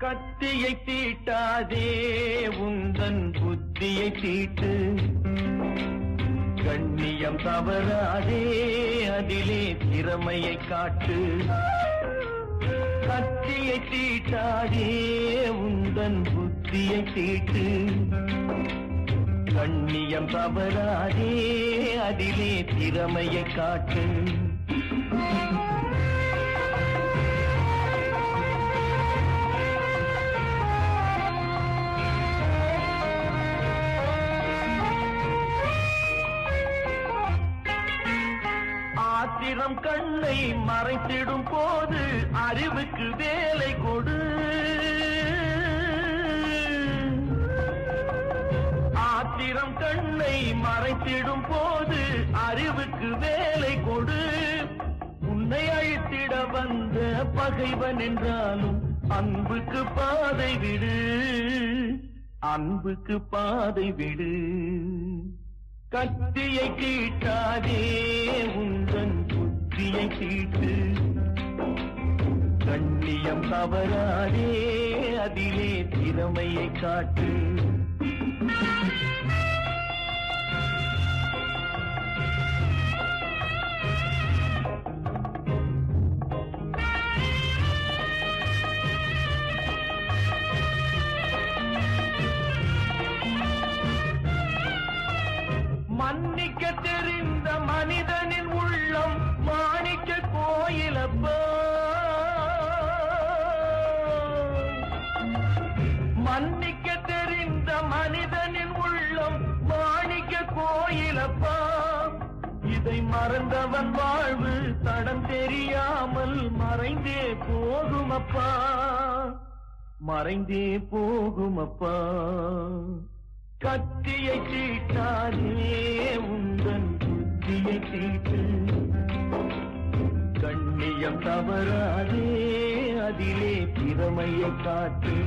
கத்தியை தீட்டாதே உந்தன் புத்தியை தீட்டு. கண்ணியம் தவறாதே அதிலே திறமையை காட்டு. கத்தியை தீட்டாதே உந்தன் புத்தியை தீட்டு. கண்ணியம் தவறாதே அதிலே திறமையை காட்டு. ஆத்திரம் கண்ணை மறைத்திடும் போது அறிவுக்கு வேலை கொடு. ஆத்திரம் கண்ணை மறைத்திடும் போது அறிவுக்கு வேலை கொடு. உன்னை அழித்திட வந்த பகைவன் என்றாலும் அன்புக்கு பாதை விடு. அன்புக்கு பாதை விடு. கத்தியை கீட்டாதே தவறாதே அதிலே திறமையை காட்டு. மன்னிக்க தெரிந்த மனிதனின் உள்ளம் மாணிக்க கோயிலப்போ. மன்னிக்க தெரிந்த மனிதனின் உள்ளம் மாணிக்க கோயிலப்பா. இதை மறந்தவன் வாழ்வு தடம் தெரியாமல் மறைந்தே போகுமப்பா. மறைந்தே போகுமப்பா. கத்தியை தீட்டாதே உந்தன் புத்தியை தீட்டு. கண்ணியம் தவறாதே அதிலே திறமையை காட்டு.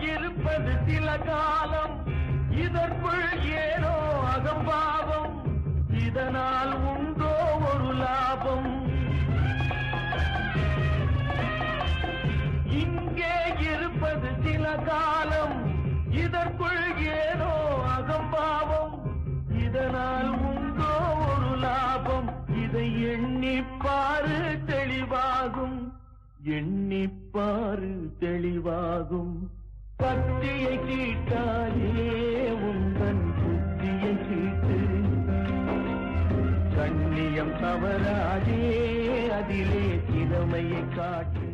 இருப்பது சில காலம். இதற்குள் ஏனோ அகம்பாவம். காலம் இதற்குள் ஏதோ அகம்பாவம். இதனால் உண்டோ ஒரு லாபம். இதை எண்ணிப்பாரு தெளிவாகும். எண்ணிப்பாரு தெளிவாகும். கத்தியை கீட்டாலே உந்தன் புத்தியை கீட்டு. கண்ணியம் தவறாதே அதிலே திறமையை காட்டு.